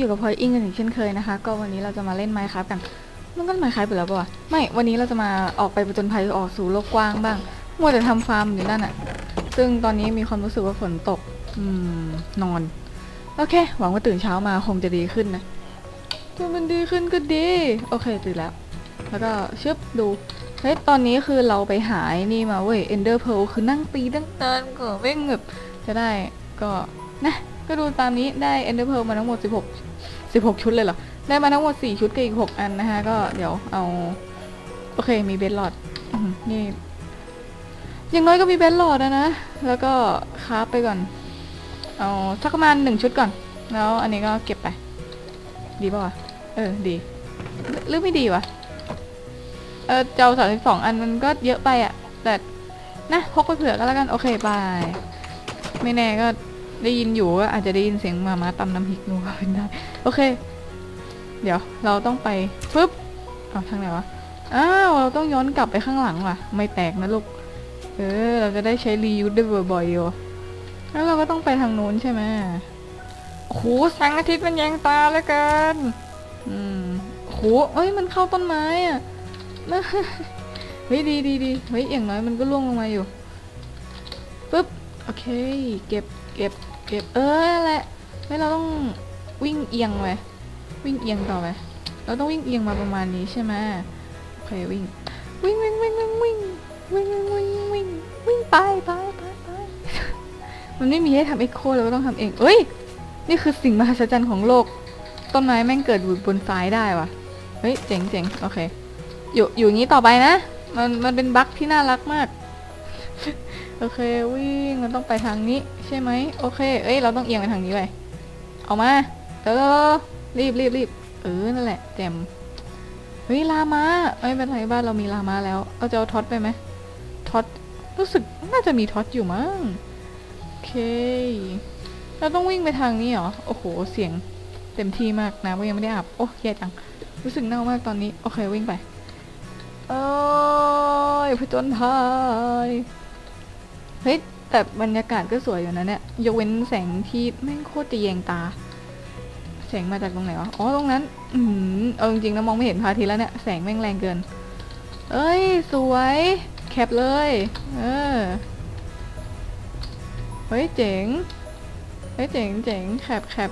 อยู่กับพลอยอิงกันอีกเช่นเคยนะคะ ก็วันนี้เราจะมาเล่นไมค์ครับกันมันก็ไมค์ครับไปแล้วปะวะไม่ วันนี้เราจะมาออกไปประจนภัยออกสู่โลกกว้างบ้างมัวแต่ทำฟาร์มอยู่นั่นอะซึ่งตอนนี้มีความรู้สึกว่าฝนตก อืม นอน โอเค หวังว่าตื่นเช้ามาคงจะดีขึ้นนะถ้ามันดีขึ้นก็ดี โอเค ตื่นแล้ว แล้วก็ชึบดู เฮ้ย ตอนนี้คือเราไปหายนี่มาเว้ย Ender Pearl คือนั่งตีตั้งนานก็เว้งแบบจะได้ก็นะ ก็ดูตามนี้ได้ Ender Pearl มาทั้งหมด 16 16 ชุดเลยเหรอ ได้มาทั้งหมด 4 ชุดกับอีก 6 อันนะคะก็เดี๋ยวเอา โอเคมีเบสหลอดนี่อย่างน้อยก็มีเบสหลอดนะนะ แล้วก็คราฟไปก่อน เอาสักประมาณหนึ่งชุดก่อน แล้วอันนี้ก็เก็บไป ดีป่าวะเออดี หรือไม่ดีวะเออเจ้าสามสิบสองอันมันก็เยอะไปอะแต่นะพกไปเผื่อก็แล้วกัน โอเคบาย ไม่แน่ก็ ได้ยินอยู่ก็อาจจะได้ยินเสียงหมามาตำน้ำพริกนูก็เป็นได้โอเค เดี๋ยวเราต้องไปปึ๊บเอาทางไหนวะอ้าวเราต้องย้อนกลับไปข้างหลังว่ะ ไม่แตกนะลูกเออเราจะได้ใช้รียูสได้บ่อยๆอยู่แล้วเราก็ต้องไปทางนู้นใช่ไหมโอ้โหแสงอาทิตย์มันแยงตาเหลือเกินอืมโหเอ้ยมันเข้าต้นไม้อะเฮ้ยดีดีดีเฮ้ยอย่างน้อยมันก็ล่วงลงมาอยู่ปึ๊บโอเค เก็บเก็บ เก็บเออนั่นแหละเฮ้ยเราต้องวิ่งเอียงไปวิ่งเอียงต่อไปเราต้องวิ่งเอียงมาประมาณนี้ใช่ไหมโอเควิ่งวิ่งวิ่งวิ่งวิ่งวิ่งวิ่งวิ่งวิ่งวิ่งวิ่งไปไปไปไปมันไม่มีให้ทำเอ็กโคเราก็ต้องทำเองเอ้ยนี่คือสิ่งมหัศจรรย์ของโลก ต้นไม้แม่งเกิดอยู่บนซ้ายได้ว่ะเฮ้ยเจ๋งเจ๋งโอเค อยู่อยู่อย่างนี้ต่อไปนะ มันมันเป็นบั๊กที่น่ารักมาก โอเควิ่งมันต้องไปทางนี้ใช่ไหมโอเค เอ้ยเราต้องเอียงไปทางนี้ไปเอามาเร็วๆรีบรีบรีบเออนั่นแหละแจมเฮ้ยลามาไม่เป็นไรบ้านเรามีลามาแล้วเราจะเอาท็อตไปไหมท็อตรู้สึกน่าจะมีท็อตอยู่มั้งโอเคเราต้องวิ่งไปทางนี้เหรอโอ้โหเสียงเต็มที่มากนะว่ายังไม่ได้อาบโอ้แย่จังรู้สึกเน่ามากตอนนี้โอเควิ่งไปโอ้ยผจญภัย เฮ้ยแต่บรรยากาศก็สวยอยู่นะเนี่ยยกเว้นแสงที่แม่งโคตรจะแยงตา แสงมาจากตรงไหนวะอ๋อตรงนั้น อืมเอาจริงๆนะมองไม่เห็นพระอาทิตย์แล้วเนี่ยแสงแม่งแรงเกิน เอ้ย สวย แคปเลย เออเฮ้ยเจ๋งเฮ้ยเจ๋งเจ๋งแคปแคป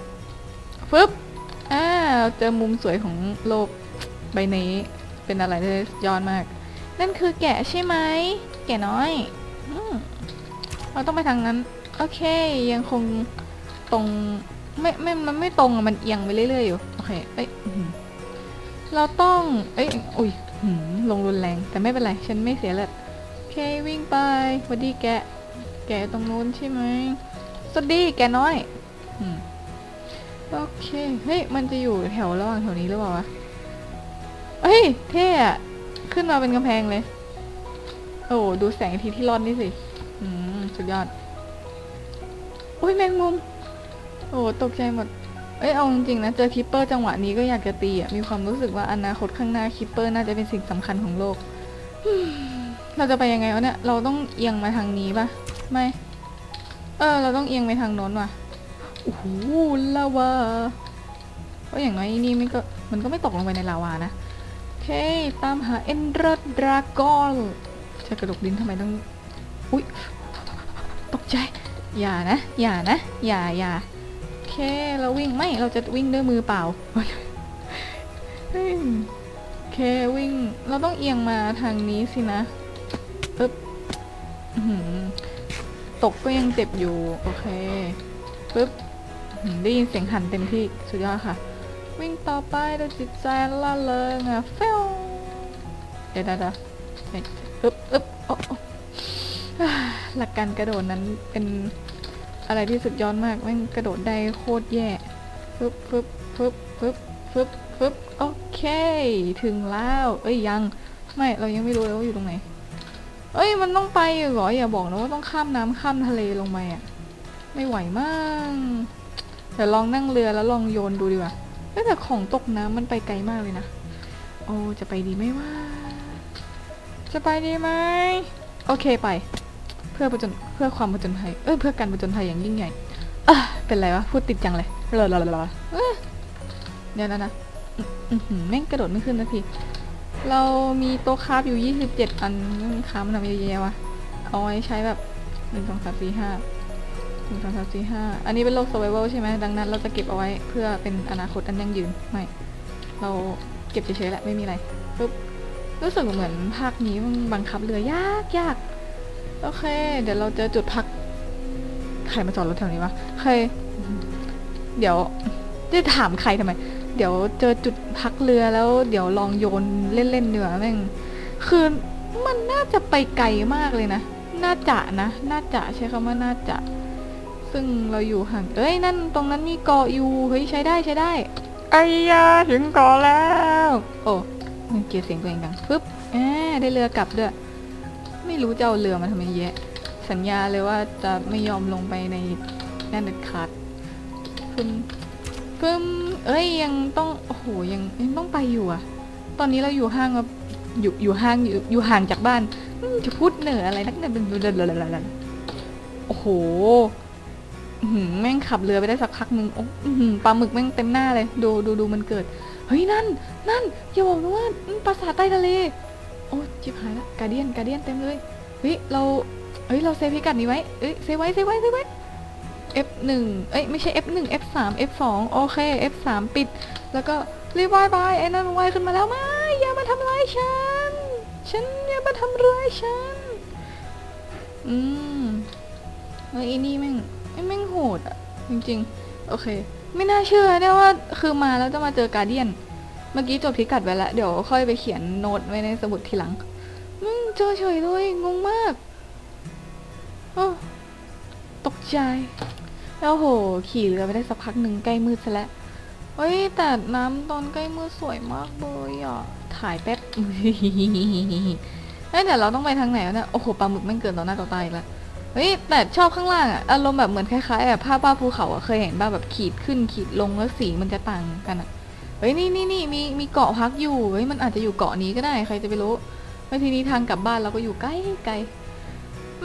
ฟึบอ่าเจอมุมสวยของโลกใบนี้เป็นอะไรที่ยอดมาก นั่นคือแกะใช่ไหมแกะน้อย เราต้องไปทางนั้น โอเค ยังคงตรงไม่ไม่มันไม่ตรงอะมันเอียงไปเรื่อยๆอยู่โอเคเอ้ยอื้อหือเราต้อง เอ้ยอุ้ยลงรุนแรงแต่ไม่เป็นไร ฉันไม่เสียเลือดโอเควิ่งไปสวัสดีแกแกตรงนู้นใช่ไหมสวัสดีแกน้อยโอเค เฮ้ย มันจะอยู่แถวระหว่างแถวนี้หรือเปล่าวะ เฮ้ย เท่อะขึ้นมาเป็นกำแพงเลย โอ้ดูแสงอาทิตย์ที่รอดนี่สิ อืม สุดยอด อุ้ยแมงมุม โอ้ตกใจหมด เอ้ยเอาจริงๆนะเจอคิปเปอร์จังหวะนี้ก็อยากจะตีอะ มีความรู้สึกว่าอนาคตข้างหน้าคิปเปอร์น่าจะเป็นสิ่งสำคัญของโลก เราจะไปยังไงวะเนี่ย เราต้องเอียงมาทางนี้ปะไม่ เออ เราต้องเอียงไปทางโน้นว่ะ โอ้โหลาวาก็อย่างน้อยนี่มันก็มันก็ไม่ตกลงไปในลาวานะ โอเค ตามหาเอนเดอร์ดราก้อน ใช่กระดกดินทำไมต้อง อุ๊ยตกใจ อย่านะ อย่านะ อย่าอย่าโอเค เราวิ่งไม่ เราจะวิ่งด้วยมือเปล่า โอเควิ่ง เราต้องเอียงมาทางนี้สินะปึ๊บตกก็ยังเจ็บอยู่ โอเคปึ๊บได้ยินเสียงหันเต็มที่ สุดยอดค่ะ วิ่งต่อไปด้วยจิตใจละเลงอะเฟลเดี๋ยวเดี๋ยวเอึ๊บอึ๊บอ้โอ้อ่าหลักการกระโดดนั้นเป็นอะไรที่สุดยอดมากแม่งกระโดดได้โคตรแย่ฟึบฟึบฟึบฟึบฟึบฟึบโอเค ถึงแล้ว เอ้ยยัง ไม่เรายังไม่รู้เลยว่าอยู่ตรงไหน เอ้ยมันต้องไปเหรออย่าบอกนะว่าต้องข้ามน้ำข้ามทะเลลงไปอะ ไม่ไหวมากเดี๋ยวลองนั่งเรือแล้วลองโยนดูดีกว่าแต่ของตกน้ำมันไปไกลมากเลยนะ โอ้จะไปดีไหมวะ จะไปดีไหมโอเคไป เพื่อประจนเพื่อความประจนภัยเอ้ยเพื่อการประจนภัยอย่างยิ่งใหญ่เอะเป็นไรวะพูดติดจังเลยลาลาลาเอ้ยเดี๋ยวนะนะแม่งกระโดดไม่ขึ้นสักทีเรามีโต๊ะคาฟอยู่ 27 อันมันค้ามันทำเยอะแยะวะเอาไว้ใช้แบบหนึ่งสองสามสี่ห้าหนึ่งสองสามสี่ห้าอันนี้เป็นโลก survival ใช่ไหมดังนั้นเราจะเก็บเอาไว้เพื่อเป็นอนาคตอันยั่งยืน ไม่ เราเก็บเฉยๆแหละไม่มีอะไรปุ๊บ รู้สึกเหมือนภาคนี้มันบังคับเรือยากยากโอเค เดี๋ยวเราเจอจุดพักใครมาจอดรถแถวนี้วะใครเดี๋ยวจะถามใครทำไม เดี๋ยวเจอจุดพักเรือแล้ว เดี๋ยวลองโยนเล่นๆดีกว่าแม่งคือมันน่าจะไปไกลมากเลยนะ น่าจะนะ น่าจะใช้คำว่าน่าจะ ซึ่งเราอยู่ห่าง เอ้ยนั่นตรงนั้นมีเกาะอยู่ เฮ้ยใช้ได้ใช้ได้ไอ้ยาถึงเกาะแล้ว โอ้มัน เกียดเสียงตัวเองดังปึ๊บแอบได้เรือกลับด้วย ไม่รู้จะเอาเรือมาทำไมเยอะสัญญาเลยว่าจะไม่ยอมลงไปในนั่นเด็ดขาดพึ่มพึ่มเอ้ยยังต้องโอ้โหยังยังต้องไปอยู่อะตอนนี้เราอยู่ห้างอยู่อยู่ห้างอยู่อยู่ห่างจากบ้านจะพูดเหนืออะไรนักเนี่ยโอ้โหอื้อหือแม่งขับเรือไปได้สักพักหนึ่งโอ้อื้อหือปลาหมึกแม่งเต็มหน้าเลย ดูดูดูมันเกิด เฮ้ยนั่น นั่นอย่าบอกนะว่าอืมปราสาทใต้ทะเล โอ้จิบหายละกาเดียนกาเดียนเต็มเลยเฮ้ยเราเฮ้ยเราเซฟพิกัดนี้ไว้เอ้ยเซฟไว้เซฟไว้เซฟไว้ F1 เอ้ยไม่ใช่ F1 F3 F2 โอเค F3 ปิด แล้วก็รีบว่ายไปไอ้นั่นว่ายขึ้นมาแล้วไม่อย่ามาทำร้ายฉัน ฉันอย่ามาทำร้ายฉัน อืมเฮ้ยไอ้นี่แม่งไอ้แม่งโหดอะจริงๆ โอเค ไม่น่าเชื่อเนี่ยว่าคือมาแล้วจะมาเจอการเดียน เมื่อกี้จดพิกัดไว้แล้วเดี๋ยวค่อยไปเขียนโน้ตไว้ในสมุดทีหลังมึงเจอเฉยเลยงงมากอ้ตกใจ แล้วโห ขี่เรือไปได้สักพักหนึ่งใกล้มืดซะแล้วเฮ้ย แต่น้ำตอนใกล้มืดสวยมากเลยอะ ถ่ายแป๊บเฮ้ยเดี๋ยวเราต้องไปทางไหนวะเนี่ย โอ้โห ปลาหมึกแม่เกินต่อหน้าต่อตาอีกแล้ว ฮ้ยแต่ชอบข้างล่างอะอารมณ์แบบเหมือนคล้ายๆแบบภาพป้าภูเขาอะเคยเห็นบ้าแบบขีดขึ้นขีดลงแล้วสีมันจะต่างกันอะเฮ้ยนี่นี่นี่มีมีเกาะพักอยู่เฮ้ยมันอาจจะอยู่เกาะนี้ก็ได้ใครจะไปรู้แล้วทีนี้ทางกลับบ้านเราก็อยู่ใกล้ไกล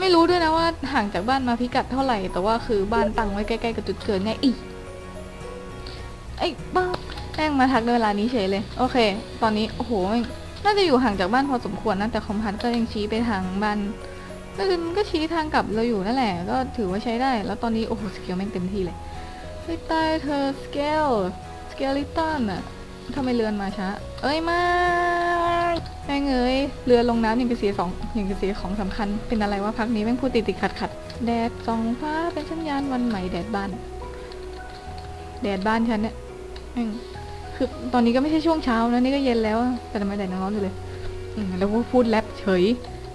ไม่รู้ด้วยนะว่าห่างจากบ้านมาพิกัดเท่าไหร่ แต่ว่าคือบ้านตั้งไว้ใกล้ๆกับจุดเกิดไงอีไอ้บ้าแม่งมาทักในเวลานี้เฉยเลย โอเค ตอนนี้โอ้โหน่าจะอยู่ห่างจากบ้านพอสมควรนะแต่คอมพัทก็ยังชี้ไปทางบ้าน ก็คือมันก็ชี้ทางกลับเราอยู่นั่นแหละ ก็ถือว่าใช้ได้ แล้วตอนนี้ โอ้โห สเกลแม่งเต็มที่เลยเฮ้ยตายเธอสเกลสเกลิตันอะทำไมเรือนมาช้า เอ้ยมาแม่งเอ้ยเรือลงน้ำยังกระเสียสองยังกระเสียของสำคัญ เป็นอะไรวะพักนี้แม่งพูดติดติดขัดขัดแดดส่องฟ้าเป็นสัญญาณวันใหม่แดดบ้าน แดดบ้านฉันเนี่ยแม่งคือตอนนี้ก็ไม่ใช่ช่วงเช้านะนี่ก็เย็นแล้ว แต่ทำไมแดดยังร้อนอยู่เลยแล้วก็พูดแรปเฉย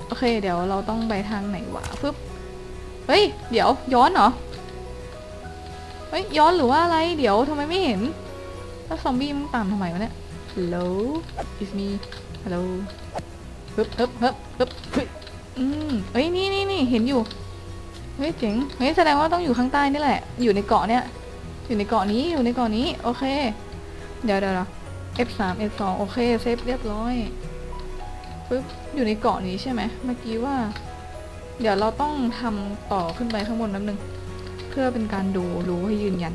โอเค เดี๋ยวเราต้องไปทางไหนวะปึ๊บเฮ้ย เดี๋ยวย้อนเหรอ เฮ้ย ย้อนหรือว่าอะไร เดี๋ยวทำไมไม่เห็น แล้วซอมบี้มันตามทำไมวะเนี่ย Hello it's me Hello ฮึบฮึบฮึบฮึบฮึบอืมเฮ้ย นี่นี่นี่เห็นอยู่ เฮ้ย เจ๋ง เฮ้ย แสดงว่าต้องอยู่ข้างใต้นี่แหละ อยู่ในเกาะเนี่ย อยู่ในเกาะนี้ อยู่ในเกาะนี้ โอเค เดี๋ยวเดี๋ยวเดี๋ยว F3 F2 โอเค เซฟเรียบร้อย ปึ๊บอยู่ในเกาะนี้ใช่ไหมเมื่อกี้ว่า เดี๋ยวเราต้องทำต่อขึ้นไปข้างบนน้ำหนึ่งเพื่อเป็นการดูรู้ให้ยืนยัน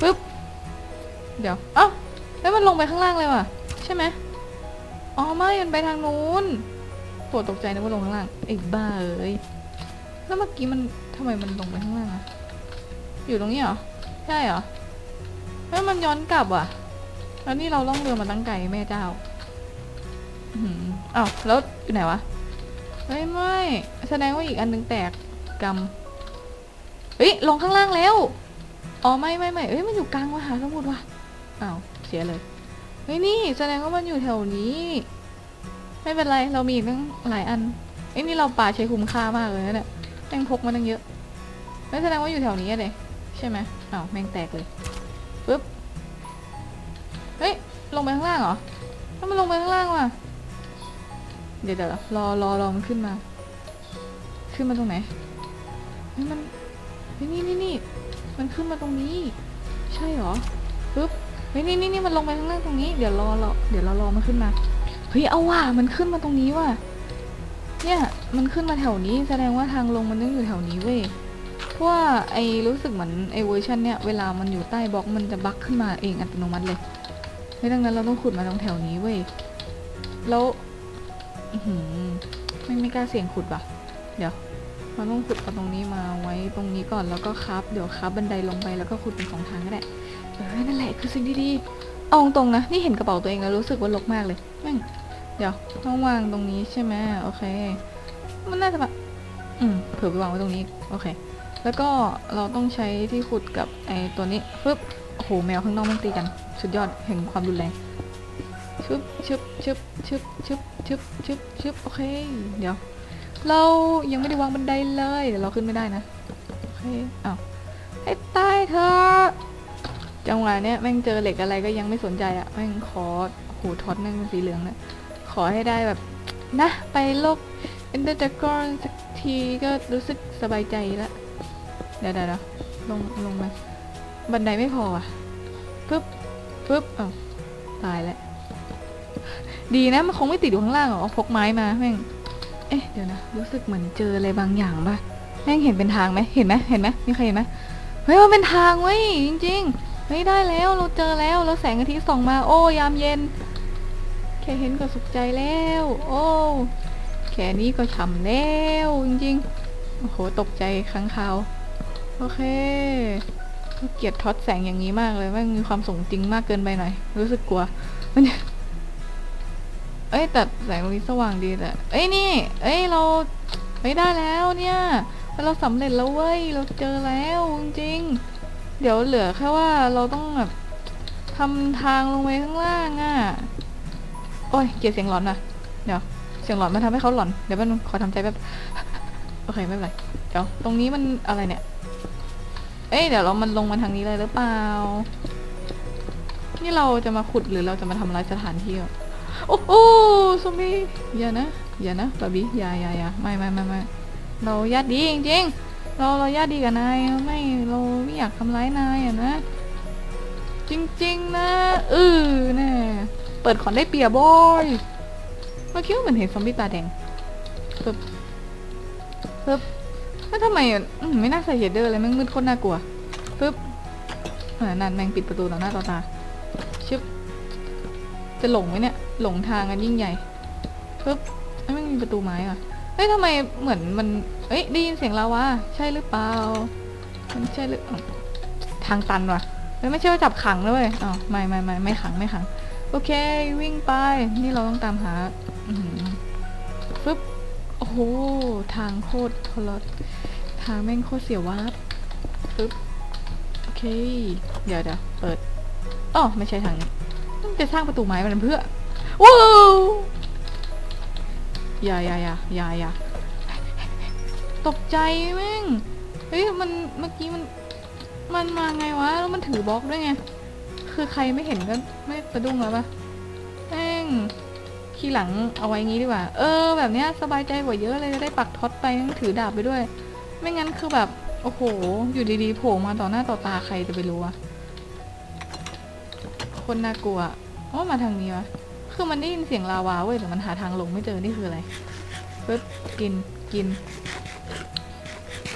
ปึ๊บเดี๋ยวเอ้าแล้วมันลงไปข้างล่างเลยว่ะ ใช่ไหมอ๋อไม่มันไปทางนู้นปวดตกใจนึกว่าลงข้างล่างไอ้บ้าเอ้ยแล้วเมื่อกี้มันทำไมมันลงไปข้างล่างอะอยู่ตรงนี้เหรอใช่เหรอเฮ้ยมันย้อนกลับว่ะ แล้วนี่เราล่องเรือมาตั้งไกลแม่เจ้า อื้อหืออ้าวแล้วอยู่ไหนวะ เฮ้ยไม่ แสดงว่าอีกอันหนึงแตกกำเฮ้ยลงข้างล่างแล้ว อ๋อไม่ไม่ไม่เอ้ยมันอยู่กลางมหาสมุทรว่ะอ้าวเสียเลย เฮ้ยนี่แสดงว่ามันอยู่แถวนี้ ไม่เป็นไรเรามีอีกตั้งหลายอันเอ้ยนี่เราป่าใช้คุ้มค่ามากเลยนะเนี่ยแม่งพกมาตั้งเยอะไม่แสดงว่าอยู่แถวนี้เลยใช่ไหมอ้าวแม่งแตกเลยปึ๊บ เฮ้ยลงไปข้างล่างเหรอถ้ามันลงไปข้างล่างว่ะ เดี๋ยวเดี๋ยวรอรอรอมันขึ้นมา ขึ้นมาตรงไหนเฮ้ยมันเฮ้ยนี่นี่นี่มันขึ้นมาตรงนี้ ใช่เหรอปึ๊บเฮ้ยนี่นี่นี่มันลงไปข้างล่างตรงนี้ เดี๋ยวรอรอเดี๋ยวเรารอมันขึ้นมาเฮ้ยเอาว่ะมันขึ้นมาตรงนี้ว่ะเนี่ยมันขึ้นมาแถวนี้แสดงว่าทางลงมันต้องอยู่แถวนี้เว้ยเพราะว่าไอรู้สึกเหมือนไอเวอร์ชันเนี้ยเวลามันอยู่ใต้บล็อกมันจะบั๊กขึ้นมาเองอัตโนมัติเลยไม่ดังนั้นเราต้องขุดมาตรงแถวนี้เว้ยแล้ว อื้อหือไม่ไม่กล้าเสี่ยงขุดว่ะ เดี๋ยวเราต้องขุดเอาตรงนี้มาไว้ตรงนี้ก่อนแล้วก็คับ เดี๋ยวคับบันไดลงไปแล้วก็ขุดเป็นสองทางก็ได้เออนั่นแหละคือสิ่งที่ดีเอาตรงๆนะนี่เห็นกระเป๋าตัวเองแล้วรู้สึกว่าลกมากเลยแม่งเดี๋ยวต้องวางตรงนี้ใช่ไหมโอเค มันน่าจะแบบอืมเผื่อไปวางไว้ตรงนี้โอเค แล้วก็เราต้องใช้ที่ขุดกับไอ้ตัวนี้ปึ๊บโอ้โหแมวข้างนอกมันตีกัน สุดยอดเห็นความรุนแรง บชึบชึบชึบชึบชึบชึบชึบโอเค เดี๋ยว เรายังไม่ได้วางบันไดเลยเดี๋ยวเราขึ้นไม่ได้นะ โอเคอ้าวให้ตายเถอะจังหวะเนี้ยแม่งเจอเหล็กอะไรก็ยังไม่สนใจอะแม่งขอโอ้โหท็อตแม่งเป็นสีเหลืองเนี่ยขอให้ได้แบบนะ ไปโลกเอนเดอร์ดกอนสักทีก็รู้สึกสบายใจแล้วเดี๋ยวเดี๋ยวลงลงมา บันไดไม่พออะปึ๊บปึ๊บอ้าวตายแล้ว ดีนะมันคงไม่ติดอยู่ข้างล่างหรอพกไม้มาแม่ง เอ๊ะเดี๋ยวนะ รู้สึกเหมือนเจออะไรบางอย่างปะแม่งเห็นเป็นทางไหมเห็นไหมเห็นไหมมีใครเห็นไหมเฮ้ยมันเป็นทางเว้ยจริงๆเฮ้ยได้แล้วเราเจอแล้วแล้วแสงอาทิตย์ส่องมา โอ้ยามเย็น แค่เห็นก็สุขใจแล้ว โอ้แค่นี้ก็ฉ่ำแล้วจริงๆ โอ้โหตกใจครั้งคราว โอเคเกลียดท็อตแสงอย่างนี้มากเลยแมันมีความสมจริงมากเกินไปหน่อย รู้สึกกลัวมัน เอ้ยแต่แสงตรงนี้สว่างดีแต่เอ้ยนี่ เอ้ยเราไม่ได้แล้วเนี่ยเราสำเร็จแล้วเว้ยเราเจอแล้วจริงๆเดี๋ยวเหลือแค่ว่าเราต้องแบบทำทางลงไปข้างล่างอะ่ะโอ้ยเกลียดเสียงหลอนอะเดี๋ยวเสียงหลอนมันทำให้เขาหลอนเดี๋ยวแป๊บนึงขอทำใจแป๊บโอเคไม่เป็นไรเดี๋ยวตรงนี้มันอะไรเนี่ย เอ้ยเดี๋ยวเรามันลงมาทางนี้เลยหรือเปล่า นี่เราจะมาขุดหรือเราจะมาทำลายสถานที่อะ โอ้โหซอมบี้อย่านะอย่านะบาร์บี้อย่าอย่าอย่าไม่ไม่ไม่ไม่เราญาติดีจริงๆเราเราญาติดีกับนายไม่เราไม่อยากทำร้ายนายอะนะ จริงๆนะเออแน่เปิดขอนได้เปียบอยเมื่อกี้ว่าเหมือนเห็นซอมบี้ตาแดงปึ๊บปึ๊บแล้วทำไมอืมไม่น่าใส่เชดเดอร์เลยแม่งมืดโคตรน่ากลัวปึ๊บนั่นแม่งปิดประตูต่อหน้าต่อตาชึบจะหลงไหมเนี่ย หลงทางกันยิ่งใหญ่ปึ๊บไม่มีประตูไม้อะเฮ้ยทำไมเหมือนมันเอ้ยได้ยินเสียงลาวาใช่หรือเปล่ามันใช่หรือทางตันว่ะเฮ้ยไม่ใช่ว่าจับขังนะเว้ยอ๋อไม่ไม่ไม่ไม่ขังไม่ขัง โอเควิ่งไปนี่เราต้องตามหาอื้อหือฟึบโอ้โหทางโคตรทรสทางแม่งโคตรเสียววาบฟึบโอเค เดี๋ยวเดี๋ยวเปิดอ๋อไม่ใช่ทางนี้มันจะสร้างประตูไม้มันเพื่อ ว้าวอย่าอย่าอย่าอย่าอย่าตกใจแม่งเฮ้ยมันเมื่อกี้มันมันมาไงวะแล้วมันถือบล็อกด้วยไงคือใครไม่เห็นก็ไม่สะดุ้งแล้วปะแม่งทีหลังเอาไว้งี้ดีกว่า เออ แบบเนี้ยสบายใจกว่าเยอะเลยจะได้ปักท็อตไปถือดาบไปด้วย ไม่งั้นคือแบบ โอ้โห อยู่ดีๆโผล่มาต่อหน้าต่อตาใครจะไปรู้อะคนน่ากลัวอ๋อมาทางนี้วะ คือมันได้ยินเสียงลาวาเว้ยแต่มันหาทางลงไม่เจอนี่คืออะไรปึ๊บกินกิน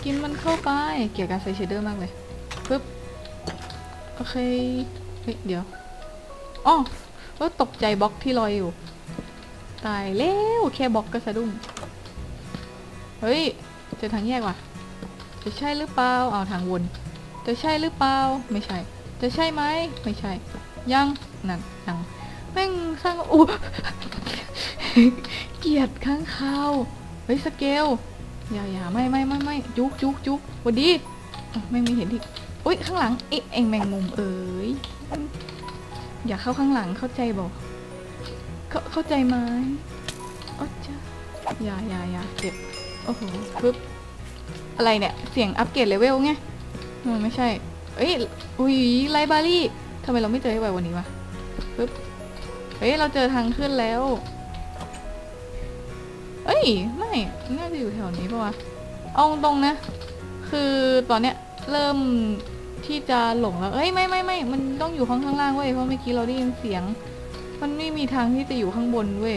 กินมันเข้าไป เกี่ยวกับการใส่เชดเดอร์มากเลยปึ๊บโอเคเฮ้ยเดี๋ยวอ๋อก็ตกใจบล็อกที่ลอยอยู่ ตายแล้วแค่บล็อกก็สะดุ้งเฮ้ยเจอทางแยกว่ะ จะใช่หรือเปล่าเอาทางวน จะใช่หรือเปล่าไม่ใช่ จะใช่ไหมไม่ใช่ ยังนั่นยัง แม่งสร้างอู้เกียดข้างคาวเฮ้ยสเกลอย่าอย่าไม่ไม่ไม่ไม่จุกจุกจุกวันดีแม่งไม่เห็นที่อุ้ยข้างหลังเอ๊ะเองแมงมุมเอ๋ยอย่าเข้าข้างหลังเข้าใจบอกเข้าเข้าใจไหมโอ้จ้าอย่าอย่าอย่าเจ็บโอ้โหปึ๊บอะไรเนี่ยเสียงอัปเกรดเลเวลไงอืมไม่ใช่เอ้ยอุ้ยไลบารี่ทำไมเราไม่เจอให้ไววันนี้วะปึ๊บ เฮ้ย เราเจอทางขึ้นแล้ว เอ้ย ไม่ น่าจะอยู่แถวนี้ปะวะ เอาตรงนะ คือตอนเนี้ยเริ่มที่จะหลงแล้ว เอ้ย ไม่ไม่ไม่มันต้องอยู่ข้างข้างล่างเว้ย เพราะเมื่อกี้เราได้ยินเสียง มันไม่มีทางที่จะอยู่ข้างบนเว้ย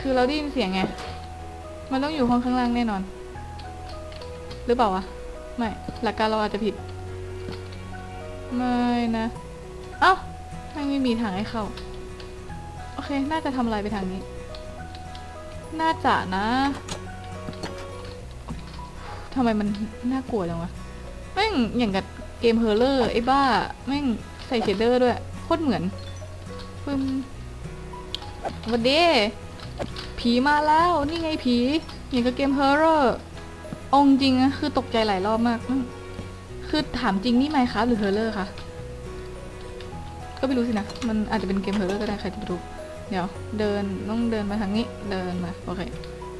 คือเราได้ยินเสียงไง มันต้องอยู่ข้างข้างล่างแน่นอน หรือเปล่าวะ ไม่ หลักการเราอาจจะผิด ไม่นะ เอ้า ไม่ไม่มีทางให้เข้า โอเค น่าจะทำอะไรไปทางนี้ น่าจะนะทำไมมันน่ากลัวจังวะแม่งอย่างกับเกมเฮอร์เลอร์ไอ้บ้าแม่งใส่เชดเดอร์ด้วยโคตรเหมือนปึ้มวันเดผีมาแล้วนี่ไงผีอย่างกับเกมเฮอร์เรอร์องจริงอะคือตกใจหลายรอบมาก คือถามจริงนี่ไมค์ครับหรือเฮอร์เรอร์คะ ก็ไม่รู้สินะ มันอาจจะเป็นเกมเฮอร์เรอร์ก็ได้ใครจะไปรู้ เดี๋ยว เดินต้องเดินมาทางนี้ เดินมา โอเค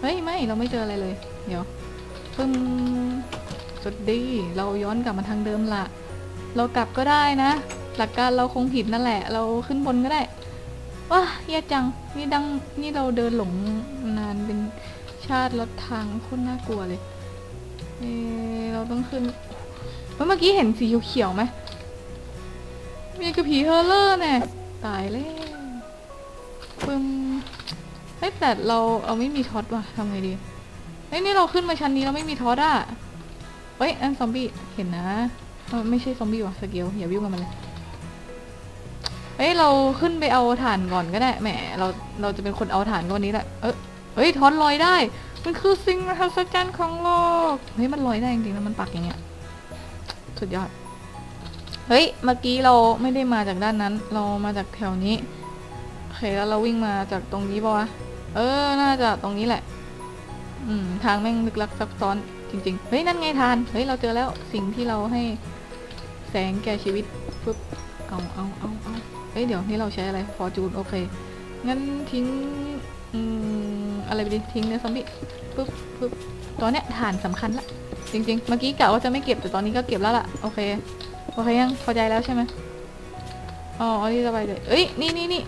เฮ้ย ไม่ เราไม่เจออะไรเลย เดี๋ยวปึ้มสวัสดี เราย้อนกลับมาทางเดิมละ เรากลับก็ได้นะ หลักการเราคงผิดนั่นแหละ เราขึ้นบนก็ได้ ว้าแย่จัง นี่ดัง นี่เราเดินหลงนานเป็นชาติลดทางโคตรน่ากลัวเลย เอเราต้องขึ้น เมื่อกี้เห็นสีเขียวไหม มีกระผีเฮอร์เลอร์แน่ตายแล้วปึ้มเฮ้ยแต่เราเอาไม่มีท็อตว่ะทำไงดีเฮ้ยนี่เราขึ้นมาชั้นนี้เราไม่มีท็อตอะเฮ้ยอันซอมบี้เห็นนะเออไม่ใช่ซอมบี้ว่ะสเกลอย่าวิ่งกับมันเลยเฮ้ยเราขึ้นไปเอาถ่านก่อนก็ได้แหมเราเราจะเป็นคนเอาถ่านกวันนี้แหละเออเฮ้ยท็อตลอยได้ มันคือสิ่งมหัศจรรย์ของโลกเฮ้ยมันลอยได้จริงๆนะมันปักอย่างเงี้ยสุดยอด เฮ้ย เมื่อกี้เราไม่ได้มาจากด้านนั้น เรามาจากแถวนี้ โอเค แล้วเราวิ่งมาจากตรงนี้ปะวะ เออ น่าจะตรงนี้แหละ อืม ทางแม่งลึกลักซับซ้อนจริง ๆ เฮ้ย นั่นไงทาน เฮ้ย เราเจอแล้วสิ่งที่เราให้แสงแก่ชีวิตปุ๊บ เอาเอาเอาเอาเฮ้ย เดี๋ยวนี่เราใช้อะไร ฟอร์จูน โอเค งั้นทิ้ง อืม อะไรไปดิ ทิ้งเนื้อซอมบี้ปุ๊บปุ๊บตอนเนี้ยฐานสำคัญละ จริง ๆ เมื่อกี้กะว่าจะไม่เก็บ แต่ตอนนี้ก็เก็บแล้วล่ะ โอเค โอเคยังพอใจแล้วใช่ไหมอ๋อเอาที่สบายเลยเอ้ย นี่นี่นี่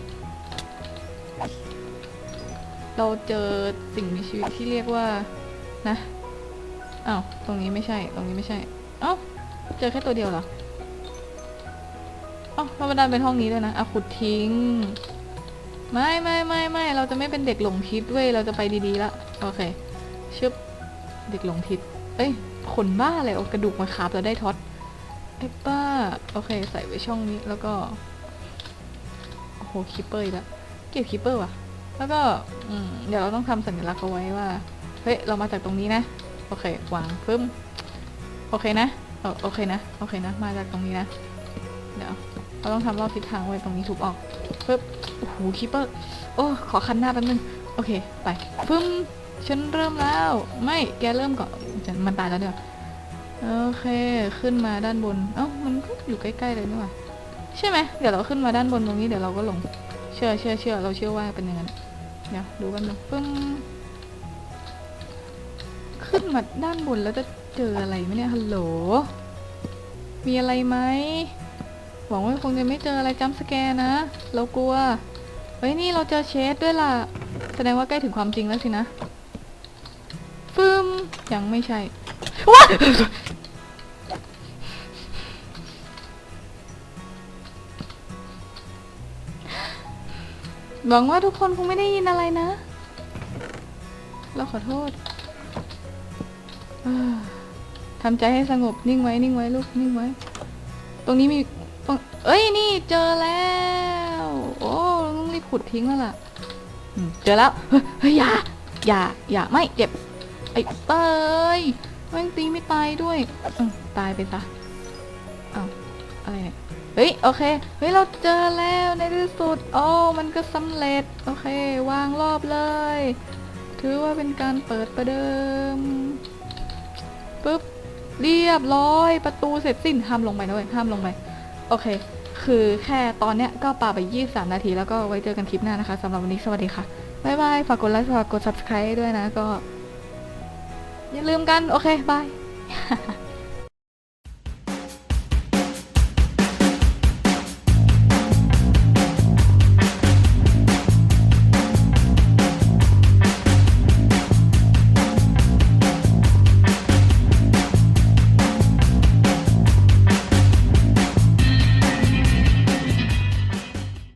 เราเจอสิ่งมีชีวิตที่เรียกว่า นะอ้าวตรงนี้ไม่ใช่ ตรงนี้ไม่ใช่ เอ้า เจอแค่ตัวเดียวเหรอเอ้าเราบันเป็นห้องนี้ด้วยนะอะขุดทิ้ง ไม่ไม่ไม่ไม่ เราจะไม่เป็นเด็กหลงทิศเว้ย เราจะไปดีๆละ โอเค ชึบ เด็กหลงทิศ เอ้ย ขนบ้าเลยเอากระดูกมาคาบแล้วได้ท็อต ไอ้บ้า โอเค ใส่ไว้ช่องนี้แล้วก็ โอ้โหคิปเปอร์อีกแล้วเก็บคิปเปอร์ว่ะ แล้วก็อืมเดี๋ยวเราต้องทำสัญลักษณ์เอาไว้ว่า เฮ้ย เรามาจากตรงนี้นะ โอเควางปึ้มโอเคนะเอโอเคนะ โอเคนะ มาจากตรงนี้นะ เดี๋ยว เราต้องทำรอบทิศทางไว้ตรงนี้ถูกออกปึ๊บ โอ้โหคิปเปอร์ โอ้ ขอคันหน้าแป๊บนึง โอเค ไปปึ้มฉันเริ่มแล้ว ไม่ แกเริ่มก่อนฉันมันตายแล้วเดี๋ยว โอเค ขึ้นมาด้านบน เอ้า มันก็อยู่ใกล้ๆเลยนี่หว่า ใช่ไหม เดี๋ยวเราขึ้นมาด้านบนตรงนี้เดี๋ยวเราก็ลง เชื่อเชื่อเชื่อเราเชื่อว่าเป็นอย่างนั้น เดี๋ยวดูกันหนึ่งปึ้ง ขึ้นมาด้านบนแล้วจะเจออะไรไหมเนี่ย ฮัลโหล มีอะไรไหม หวังว่าคงจะไม่เจออะไรจัมสแกร์นะ เรากลัว เฮ้ย นี่เราเจอเชดด้วยล่ะ แสดงว่าใกล้ถึงความจริงแล้วสินะ ฟึมยังไม่ใช่ว้า หวังว่าทุกคนคงไม่ได้ยินอะไรนะ เราขอโทษทำใจให้สงบนิ่งไว้นิ่งไว้ลูกนิ่งไว้ ตรงนี้มีตรงเอ้ยนี่เจอแล้ว โอ้ต้องรีบขุดทิ้งแล้วล่ะเจอแล้วเฮ้ยอย่าอย่าอย่าไม่เจ็บไอ้เต้ยแม่งตีไม่ตายด้วยตายไปซะอ้าวอะไรเนี่ย เฮ้ยโอเค เฮ้ยเราเจอแล้วในที่สุด โอ้มันก็สำเร็จ โอเค วางรอบเลย ถือว่าเป็นการเปิดประเดิมปึ๊บเรียบร้อยประตูเสร็จสิ้นห้ามลงไปนะเว้ยห้ามลงไป โอเค คือแค่ตอนเนี้ยก็ปาไป 23 นาที แล้วก็ไว้เจอกันคลิปหน้านะคะสำหรับวันนี้สวัสดีค่ะ บ๊ายบาย ฝากกดไลค์ฝากกด subscribe ด้วยนะก็ อย่าลืมกัน โอเค บาย